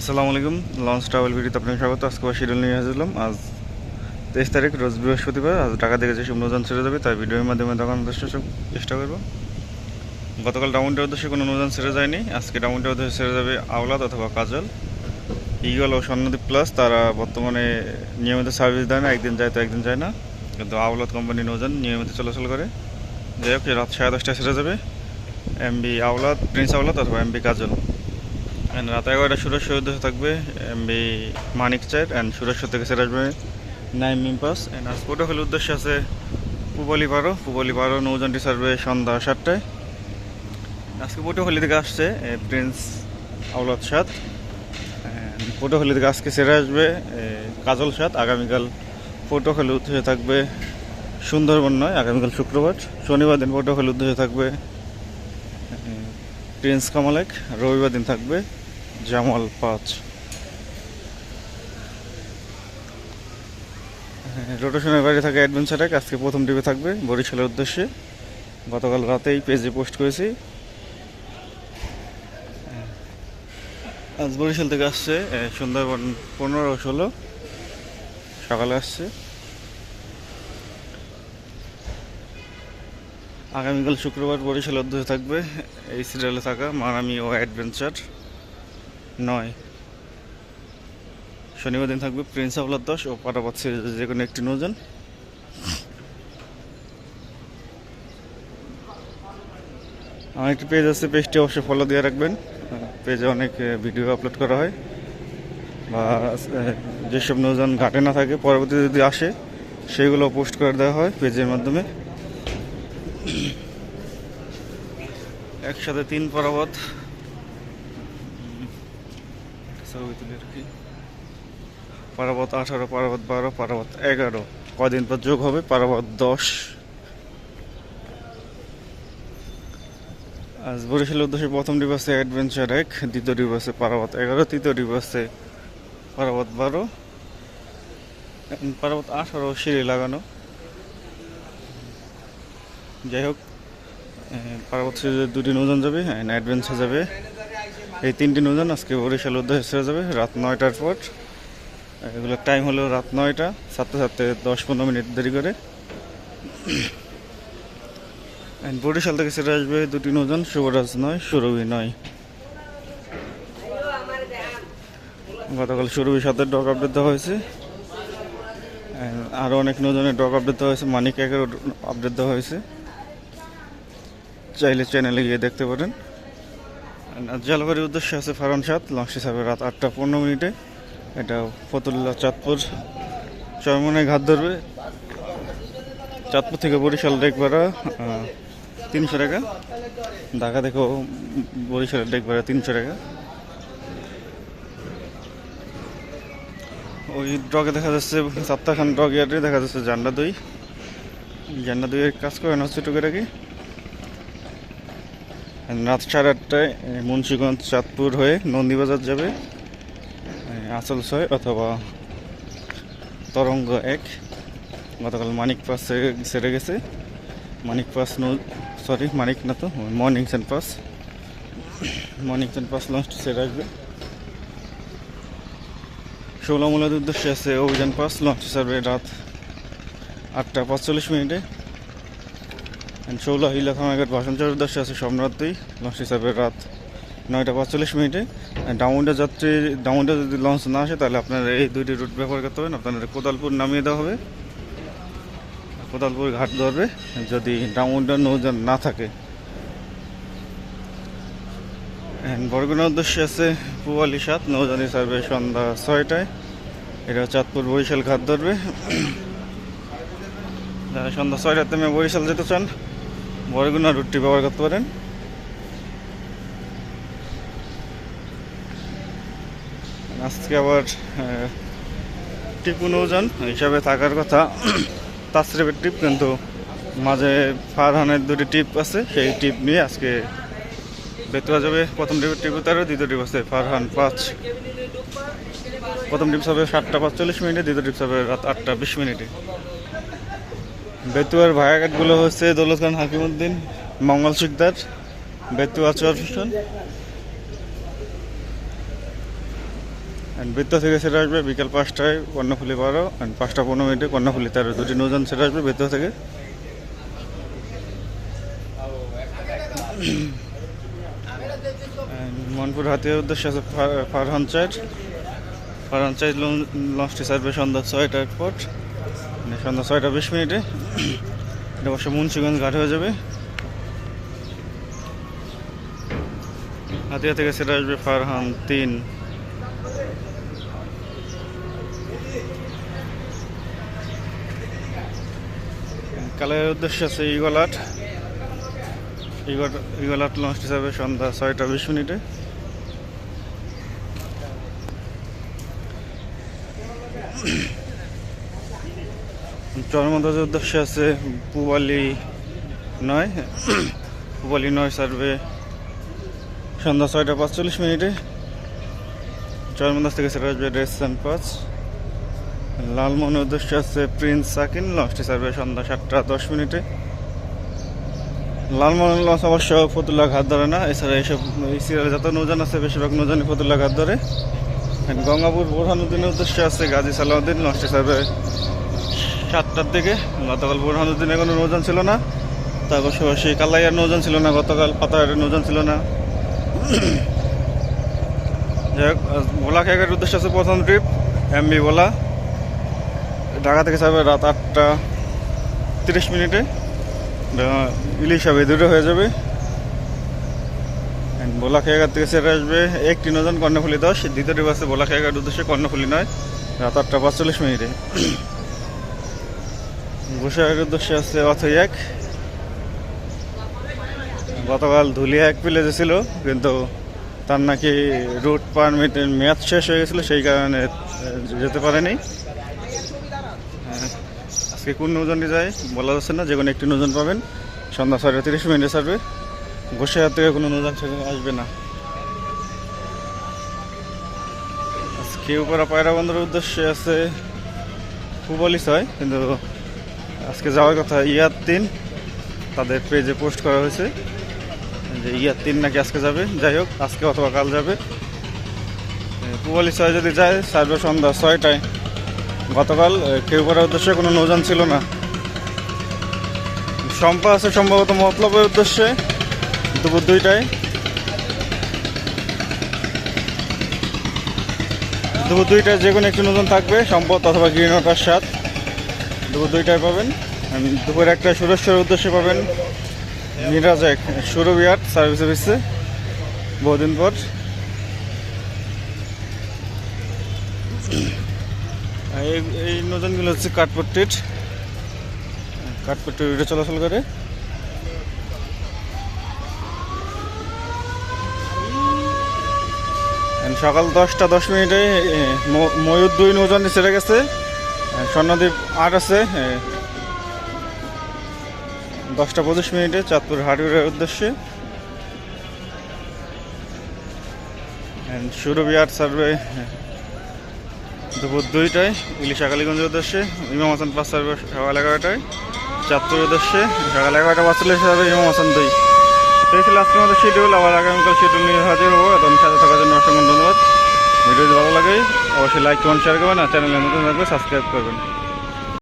আসসালামু আলাইকুম launch travel ভিডিওতে আপনাকে স্বাগত। আজকে আবার শিডিউল নিয়ে আসলাম আজ তেইশ তারিখ, রোজ বৃহস্পতিবার। আজ ঢাকা থেকে যেসব নৌযান ছেড়ে যাবে তাই ভিডিওর মাধ্যমে দেখানোর চেষ্টা চেষ্টা করব। গতকাল ডাউনটার উদ্দেশ্যে কোনো নৌযান ছেড়ে যায়নি। আজকে ডাউনটার উদ্দেশ্যে ছেড়ে যাবে আওলাদ অথবা কাজল। ইগল ও স্বর্ণদ্বীপ প্লাস তারা বর্তমানে নিয়মিত সার্ভিস দেয় না, একদিন যায় তো একদিন যায় না। কিন্তু আওলাদ কোম্পানি নৌযান নিয়মিত চলাচল করে। যাই হোক রাত সাড়ে দশটায় ছেড়ে যাবে। এমবি আওলাদ প্রিন্স আওলাদ অথবা এমবি কাজল। অ্যান্ড রাত এগারোটা উদ্দেশ্যে থাকবে এমবি মানিক চার অ্যান্ড সুরেশ্বর থেকে সেরে আসবে নাইম মিম্পাস অ্যান্ড আজ পটুয়াখালীর উদ্দেশ্যে আছে পুবলি পারো পুবলি পারো নৌজানটি সার্ভে সন্ধ্যা সাতটায়। আজকে পটুয়াখালী থেকে আসছে প্রিন্স আউলাদ সাত। পটুয়াখালী থেকে আজকে সেরে আসবে কাজল সাত। আগামীকাল পটুয়াখালী উদ্দেশ্যে থাকবে সুন্দরবন নয়, আগামীকাল শুক্রবার। শনিবার দিন পটুয়াখালী উদ্দেশ্যে থাকবে প্রিন্স কামালেক। রবিবার দিন থাকবে জামাল পাঁচ। রোটেশনের বাইরে থাকে অ্যাডভেঞ্চার এক আজকে প্রথম টিভি থাকবে বরিশালের উদ্দেশ্যে। গতকাল রাতেই পেজে পোস্ট করেছি। আজ বরিশাল থেকে আসছে সুন্দরবন পনেরো ষোলো। সকালে আসছে। আগামীকাল শুক্রবার বরিশাল অধ্যক্ষ থাকবে, এই সিরিয়ালে থাকা মানামি ও অ্যাডভেঞ্চার নয়। শনিবার দিন থাকবে প্রিন্স আবলার দশ ও পাটাপাত সিরিজের যে কোনো একটি নৌজান আমার একটি পেজ আছে পেজটি অবশ্যই ফলো দিয়ে রাখবেন। পেজে অনেক ভিডিও আপলোড করা হয়। বা যেসব নৌজান ঘাটে না থাকে, পরবর্তীতে যদি আসে, সেগুলো পোস্ট করে দেওয়া হয় পেজের মাধ্যমে। একসাথে তিন পরাবত রাখি পারাবত আঠারো, পারাবত বারো, পারাবত এগারো। কদিন পর যোগ হবে? পারাবত দশ। আজ বরিশালের উদ্দেশ্যে প্রথম ডিভাসে অ্যাডভেঞ্চার এক, দ্বিতীয় ডিভাসে পারাবত এগারো, তৃতীয় ডিভাসে পারাবত বারো। পারাবত আঠারো সিঁড়ি লাগানো। যাই হোক পার্বত সিরিজের দুটি নৌযান যাবে অ্যাডভেঞ্চার যাবে। এই তিনটি নৌযান আজকে বরিশাল উদ্দেশ্যে ছেড়ে যাবে, রাত নয়টার পর। এগুলোর টাইম হলো রাত নয়টা সাতটা সাতটা দশ পনেরো মিনিট দেরি করে। বরিশাল থেকে ছেড়ে আসবে দুটি নৌযান, শুভরাজ নয়, সুরভি নয়। গতকাল সুরভি সাথে ডক আপডেট দেওয়া হয়েছে। আরও অনেক নৌজনের ডক আপডেট দেওয়া হয়েছে, মানিক একেরও আপডেট দেওয়া হয়েছে। চাইলে চ্যানেলে গিয়ে দেখতে পারেন। আর উদ্দেশ্যে আছে ফারান সাত লঞ্চ হিসাবে রাত আটটা পনেরো মিনিটে। এটা ফতুল্লা চাঁদপুর চরমনে ঘাত ধরবে। চাঁদপুর থেকে বরিশাল ডেক ভাড়া তিনশো টাকা। ঢাকা থেকেও বরিশালের ডেক ভাড়া তিনশো টাকা। ওই ড্রগে দেখা যাচ্ছে সাপ্তাহখান ড্রগ ইয়ার্ডে দেখা যাচ্ছে জান্ডা দই জান্ডা দইয়ের কাজ করেন হচ্ছে টুকে রাত সাড়ে আটটায় মুন্সীগঞ্জ, চাঁদপুর হয়ে নন্দীবাজার যাবে আঁচল ছয় অথবা তরঙ্গ এক। গতকাল মানিক পাস ছেড়ে গেছে। মানিক পাস নৌ, সরি, মানিক না তো, মর্নিং সেন্ট পাস। মর্নিং সেন্ট পাস লঞ্চটি ছেড়ে আসবে। ষোলামূলার উদ্দেশ্যে আছে অভিযান পাস, লঞ্চ সার্ভে রাত আটটা পাঁচচল্লিশ মিনিটে। ষোলো হিলা থানাঘাট ভাষণচার উদ্দেশ্যে আছে সম্রাট দুই লঞ্চ হিসাবে রাত নয়টা পাঁচচল্লিশ মিনিটে। ডাউনটা যাত্রী ডাউনটা যদি লঞ্চ না আসে, তাহলে আপনারা এই দুইটি রুট ব্যবহার করতে হবেন আপনাদের কোদালপুর নামিয়ে দেওয়া হবে। কোদালপুর ঘাট ধরবে। যদি ডাউনটা নৌযান না থাকে। বরগুনার উদ্দেশ্যে আছে পুয়ালি সাত নৌজানি সার্ভে সন্ধ্যা ছয়টায়। এটা চাঁদপুর বরিশাল ঘাট ধরবে। সন্ধ্যা ছয়টার টাইমে বরিশাল যেতে চান বরগুনা রুটটি ব্যবহার করতে পারেন। আজকে আবার টিপু নৌযান হিসাবে থাকার কথা। তাসরিফের টিপ, কিন্তু মাঝে ফারহানের দুটি টিপ আছে, সেই টিপ নিয়ে আজকে বেতুয়া যাবে। প্রথম টিপের টিপ তেরো দ্বিতীয় টিপ আছে ফারহান পাঁচ। প্রথম টিপস হবে সাতটা পাঁচচল্লিশ মিনিটে, দ্বিতীয় টিপস হবে রাত আটটা বিশ মিনিটে। বেতুয়ার ভায়াঘাটগুলো হচ্ছে দৌলত খান হাকিমুদ্দিন মঙ্গল শিকদার, বেতুয়া চর হোসেন। অ্যান্ড বৃত্ত থেকে সেটা আসবে বিকাল পাঁচটায় কর্ণফুলি বারো অ্যান্ড পাঁচটা পনেরো মিনিটে কর্ণফুলি তেরো। দুটি নৌযান সেরে আসবে বৃত্ত থেকে। মনপুর হাতিয়ার উদ্দেশ্যে আছে ফার- ফারহান চাইট ফারহান চাইট লঞ্চটি সার্ভে সন্ধ্যা ছয়টার পর। সন্ধ্যা ছয়টা বিশ মিনিটে। এটা অবশ্য মুন্সিগঞ্জ ঘাট হয়ে যাবে। হাতিয়া থেকে সেটা আসবে ফারহান তিন। কালের উদ্দেশ্য আছে ইগল ইগলাট ইগল- ইগলাট লঞ্চ হিসাবে সন্ধ্যা ছয়টা বিশ মিনিটে। চরমদাজের উদ্দেশ্যে আছে পুবালি নয়। পুবালি নয় সার্ভে সন্ধ্যা ছয়টা পাঁচচল্লিশ মিনিটে। চরমদাস থেকে সেটা আসবে রেস্টান পাঁচ। লালমোহনের উদ্দেশ্যে আছে প্রিন্স সাকিন লঞ্চটি সার্ভে সন্ধ্যা সাতটা দশ মিনিটে। লালমোহন লঞ্চ অবশ্য ফতুল্লা ঘাট ধরে না, এছাড়া এইসব এই সিরিয়ালে যত নৌজান আছে, বেশিরভাগ নৌজানই ফতুল্লা ঘাট ধরে। And প্রধান বোরহানুদ্দিনের উদ্দেশ্যে আছে গাজী সালাউদ্দিন লঞ্চটি সার্ভে সাতটার দিকে। গতকাল বোরহানুদ্দিনে কোনো নৌজান ছিল না। তার পাশাপাশি কালাইয়ার নৌজান ছিল না, গতকাল পাতায়ের নৌজান ছিল না। যাই হোক ভোলা খেয়াঘাটের উদ্দেশ্যে আছে প্রথম ট্রিপ, এমবি ভোলা। ঢাকা থেকে যাবে রাত আটটা তিরিশ মিনিটে। ইলিশ হবে, দুটো হয়ে যাবে। ভোলা খেয়াঘাট থেকে সেরে আসবে একটি নজন কর্ণফুলি দশ। দ্বিতীয় ট্রিপ আছে ভোলা খেয়াঘাট উদ্দেশ্যে কর্ণফুলি নয়, রাত আটটা পাঁচচল্লিশ মিনিটে। গোসাইয়ের উদ্দেশ্যে আছে অথই এক। গতকাল ধুলিয়া এক প্লেজে ছিল কিন্তু তার নাকি রুট পারমিটের মেয়াদ শেষ হয়ে গেছিল সেই কারণে যেতে পারেনি। আহ, আজকে কোন নৌজনটি যায় বলা যাচ্ছে না যে কোনো একটি নৌজন পাবেন। সন্ধ্যা ছয়টা তিরিশ মিনিটে ছাড়বে। গোসাইয়ার থেকে কোনো নৌজন ছেড়ে আসবে না। আজকে উপরা পায়রা বন্দরের উদ্দেশ্যে আছে খুব ফুবলিস হয় কিন্তু আজকে যাওয়ার কথা ইয়ার তিন তাদের পেজে পোস্ট করা হয়েছে যে ইয়ার তিন নাকি আজকে যাবে। যাই হোক, আজকে অথবা কাল যাবে। পুবালি ছয় যদি যায় সার্ভে সন্ধ্যা ছয়টায়। গতকাল কেউ করার উদ্দেশ্যে কোনো নৌযান ছিল না। সম্পা আছে সম্ভবত মতলবের উদ্দেশ্যে, দুপুর দুইটায়। দুপুর দুইটায় যে কোনো একটি নতুন থাকবে, সম্পদ অথবা গ্রিন ওয়াটার সাত দুপুর দুইটায় পাবেন। দুপুর একটা সুরেশ্বরের উদ্দেশ্যে পাবেন। মিরাজ এক সুরবিয়াট সার্ভিসে দিচ্ছে বহুদিন পর। এই নতুনগুলো হচ্ছে কাঠপট্টির। কাঠপট্টির রুটে চলাচল করে। সকাল দশটা দশ মিনিটে ময়ূর দুই নৌজান ছেড়ে গেছে স্বর্ণদ্বীপ আট আছে দশটা পঁচিশ মিনিটে চাঁদপুর হাটুরের উদ্দেশ্যে। সুরভি আট সার্ভে দুপুর দুইটায়, ইলিশা কালীগঞ্জের উদ্দেশ্যে, ইমাম হাসান পাঁচ সার্ভে সকাল এগারোটায় চাঁদপুর উদ্দেশ্যে, সকাল এগারোটা পাঁচচল্লিশ সার্ভে ইমাম হাসান দুই। এই ছিল আজকের মতো শিডিউল আবার আগামীকাল শিডিউল নিয়ে হাজির হব। এবং সাথে থাকার জন্য অসংখ্য ধন্যবাদ। ভিডিও ভালো লাগে অবশ্যই লাইক কমেন্ট শেয়ার করবেন আর চ্যানেলে নতুন থাকবে সাবস্ক্রাইব করবেন।